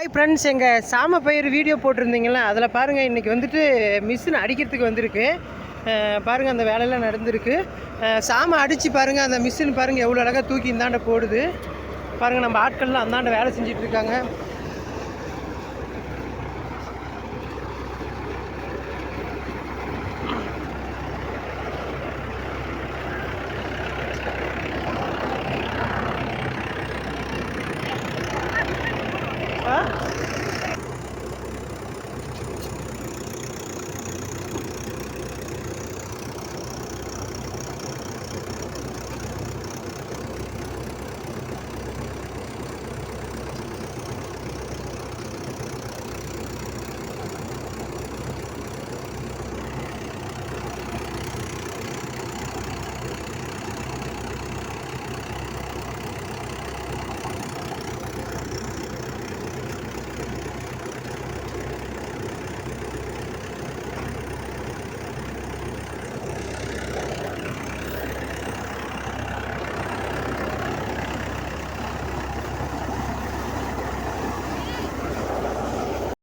Hi friends எங்கள் சாம பயிர் video போட்டிருந்தீங்களா அதில் பாருங்கள் இன்றைக்கி வந்துட்டு மிஷின் அடிக்கிறதுக்கு வந்திருக்கு. பாருங்கள் அந்த வேலையெல்லாம் நடந்திருக்கு. சாமை அடித்து பாருங்கள் அந்த மிஷின் பாருங்கள் எவ்வளோ அழகாக தூக்கி இந்தாண்ட போடுது. பாருங்கள் நம்ம ஆட்கள்லாம் அந்தாண்ட வேலை செஞ்சிட்ருக்காங்க Ha?